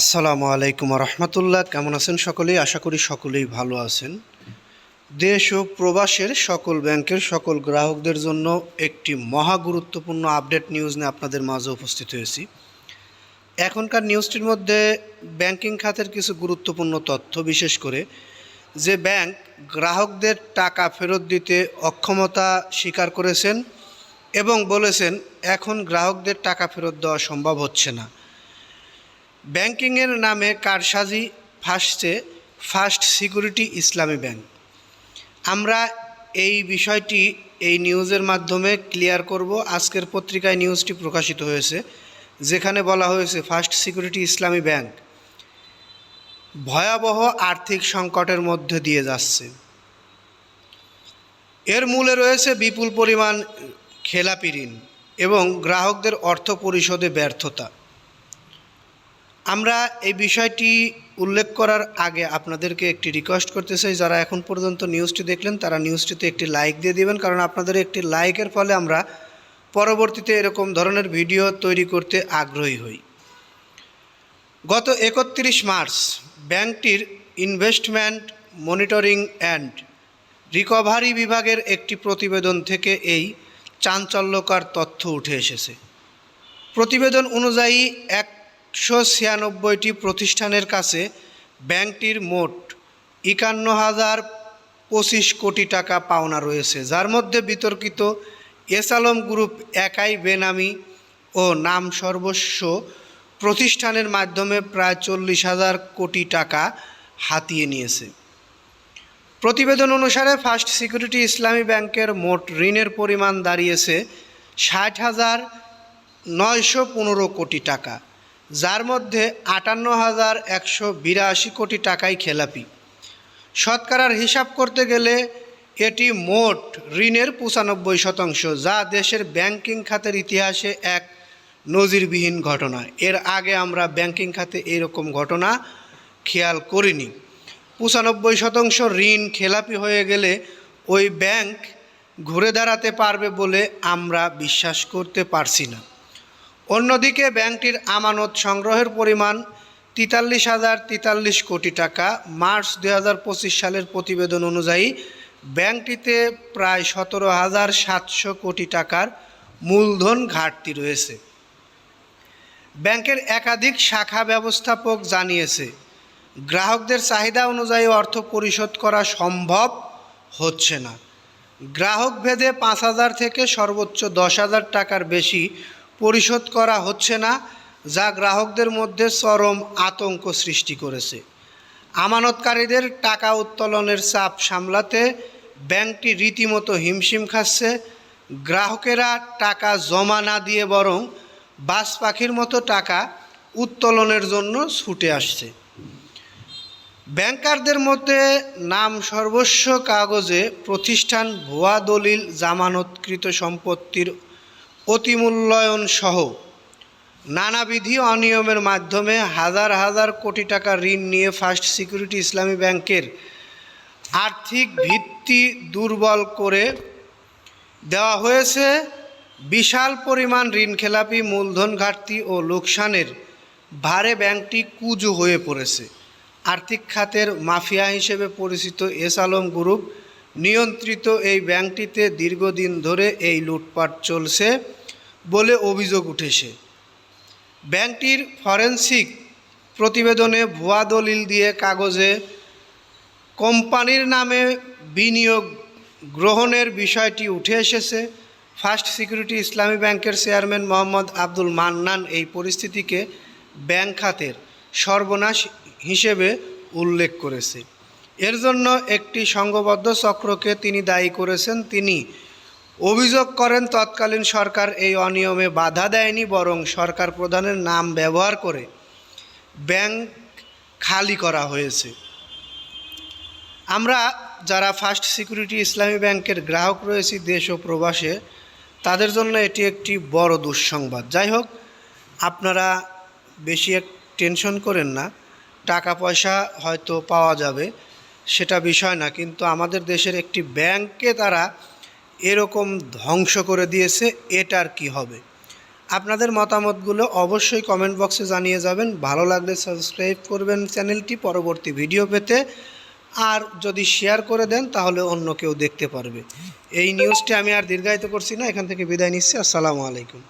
আসসালামু আলাইকুম রহমতুল্লাহ কেমন আছেন সকলেই? আশা করি সকলেই ভালো আছেন। দেশ ও প্রবাসের সকল ব্যাংকের সকল গ্রাহকদের জন্য একটি মহা গুরুত্বপূর্ণ আপডেট নিউজ নিয়ে আপনাদের মাঝে উপস্থিত হয়েছি। এখনকার নিউজটির মধ্যে ব্যাংকিং খাতের কিছু গুরুত্বপূর্ণ তথ্য, বিশেষ করে যে ব্যাংক গ্রাহকদের টাকা ফেরত দিতে অক্ষমতা স্বীকার করেছেন এবং বলেছেন, এখন গ্রাহকদের টাকা ফেরত দেওয়া সম্ভব হচ্ছে না। ব্যাংকিংয়ের নামে কারসাজি ফাঁসছে ফার্স্ট সিকিউরিটি ইসলামী ব্যাংক। আমরা এই বিষয়টি এই নিউজের মাধ্যমে ক্লিয়ার করব। আজকের পত্রিকায় নিউজটি প্রকাশিত হয়েছে, যেখানে বলা হয়েছে ফার্স্ট সিকিউরিটি ইসলামী ব্যাংক ভয়াবহ আর্থিক সংকটের মধ্যে দিয়ে যাচ্ছে। এর মূলে রয়েছে বিপুল পরিমাণ খেলাপি ঋণ এবং গ্রাহকদের অর্থ পরিশোধে ব্যর্থতা। আমরা এই বিষয়টি উল্লেখ করার আগে আপনাদেরকে একটি রিকোয়েস্ট করতে চাই, যারা এখন পর্যন্ত নিউজটি দেখলেন, তারা নিউজটিতে একটি লাইক দিয়ে দিবেন, কারণ আপনাদের একটি লাইকের ফলে আমরা পরবর্তীতে এরকম ধরনের ভিডিও তৈরি করতে আগ্রহী হই। গত একত্রিশ মার্চ ব্যাংকটির ইনভেস্টমেন্ট মনিটরিং অ্যান্ড রিকভারি বিভাগের একটি প্রতিবেদন থেকে এই চাঞ্চল্যকর তথ্য উঠে এসেছে। প্রতিবেদন অনুযায়ী একশো ছিয়ানব্বইটি প্রতিষ্ঠানের কাছে ব্যাংকটির মোট একান্ন হাজার পঁচিশ কোটি টাকা পাওনা রয়েছে, যার মধ্যে বিতর্কিত এস আলম গ্রুপ একাই বেনামি ও নাম সর্বস্ব প্রতিষ্ঠানের মাধ্যমে প্রায় চল্লিশ হাজার কোটি টাকা হাতিয়ে নিয়েছে। প্রতিবেদন অনুসারে ফার্স্ট সিকিউরিটি ইসলামী ব্যাংকের মোট ঋণের পরিমাণ দাঁড়িয়েছে ষাট হাজার নয়শো পনেরো কোটি টাকা। যার মধ্যে আটান্ন হাজার একশো বিরাশি কোটি টাকাই খেলাপি। শতকরার হিসাব করতে গেলে এটি মোট ঋণের পঁচানব্বই শতাংশ, যা দেশের ব্যাংকিং খাতের ইতিহাসে এক নজিরবিহীন ঘটনা। এর আগে আমরা ব্যাংকিং খাতে এরকম ঘটনা খেয়াল করিনি। পঁচানব্বই শতাংশ ঋণ খেলাপি হয়ে গেলে ওই ব্যাংক ঘুরে দাঁড়াতে পারবে বলে আমরা বিশ্বাস করতে পারছি না। অন্যদিকে ব্যাংকটির আমানত সংগ্রহের পরিমাণ তেতাল্লিশ হাজার তেতাল্লিশ কোটি টাকা। মার্চ দুই হাজার পঁচিশ সালের প্রতিবেদন অনুযায়ী ব্যাংকটিতে প্রায় সতেরো হাজার সাতশো কোটি টাকার মূলধন ঘাটতি রয়েছে। ব্যাংকের একাধিক শাখা ব্যবস্থাপক জানিয়েছে, গ্রাহকদের চাহিদা অনুযায়ী অর্থ পরিশোধ করা সম্ভব হচ্ছে না। গ্রাহক ভেদে পাঁচ হাজার থেকে সর্বোচ্চ দশ হাজার টাকার বেশি পরিশোধ করা হচ্ছে না, যা গ্রাহকদের মধ্যে চরম আতঙ্ক সৃষ্টি করেছে। আমানতকারীদের টাকা উত্তোলনের চাপ সামলাতে ব্যাংকটি রীতিমতো হিমশিম খাচ্ছে। গ্রাহকেরা টাকা জমা না দিয়ে বরং বাস পাখির মতো টাকা উত্তোলনের জন্য ছুটে আসছে। ব্যাংকারদের মধ্যে নাম সর্বস্ব কাগজে প্রতিষ্ঠান ভুয়া দলিল, জামানতকৃত সম্পত্তির অতিমূল্যায়ন সহ নানাবিধি অনিয়মের মাধ্যমে হাজার হাজার কোটি টাকা ঋণ নিয়ে ফার্স্ট সিকিউরিটি ইসলামী ব্যাংকের আর্থিক ভিত্তি দুর্বল করে দেওয়া হয়েছে। বিশাল পরিমাণ ঋণ খেলাপি মূলধন ঘাটতি ও লোকসানের ভারে ব্যাংকটি কুজু হয়ে পড়েছে। আর্থিক খাতের মাফিয়া হিসেবে পরিচিত এস আলম গ্রুপ নিয়ন্ত্রিত এই ব্যাংকটিতে দীর্ঘদিন ধরে এই লুটপাট চলছে বলে অভিযোগ উঠেছে। ব্যাংকটির ফরেন্সিক প্রতিবেদনে ভুয়া দলিল দিয়ে কাগজে কোম্পানির নামে বিনিয়োগ গ্রহণের বিষয়টি উঠে এসেছে। ফার্স্ট সিকিউরিটি ইসলামী ব্যাংকের চেয়ারম্যান মোহাম্মদ আব্দুল মান্নান এই পরিস্থিতিকে ব্যাংক খাতের সর্বনাশ হিসেবে উল্লেখ করেছে। এর জন্য একটি সংঘবদ্ধ চক্রকে তিনি দায়ী করেছেন। তিনি অভিযোগ করেন, তৎকালীন সরকার এই অনিয়মে বাধা দেয়নি, বরং সরকার প্রধানের নাম ব্যবহার করে ব্যাংক খালি করা হয়েছে। আমরা যারা ফার্স্ট সিকিউরিটি ইসলামী ব্যাংকের গ্রাহক রয়েছি দেশ ও প্রবাসে, তাদের জন্য এটি একটি বড় দুঃসংবাদ। যাই হোক, আপনারা বেশি এক টেনশন করেন না। টাকা পয়সা হয়তো পাওয়া যাবে। সেটা বিষয় না, কিন্তু আমাদের দেশের একটি ব্যাংককে তারা এরকম ধ্বংস করে দিয়েছে, এটার কি হবে? আপনাদের মতামতগুলো অবশ্যই কমেন্ট বক্সে জানিয়ে যাবেন। ভালো লাগলে সাবস্ক্রাইব করবেন চ্যানেলটি পরবর্তী ভিডিও পেতে। আর যদি শেয়ার করে দেন, তাহলে অন্য কেউ দেখতে পারবে। এই নিউজটি আমি আর দীর্ঘায়িত করছি না, এখান থেকে বিদায় নিচ্ছি। আসসালামু আলাইকুম।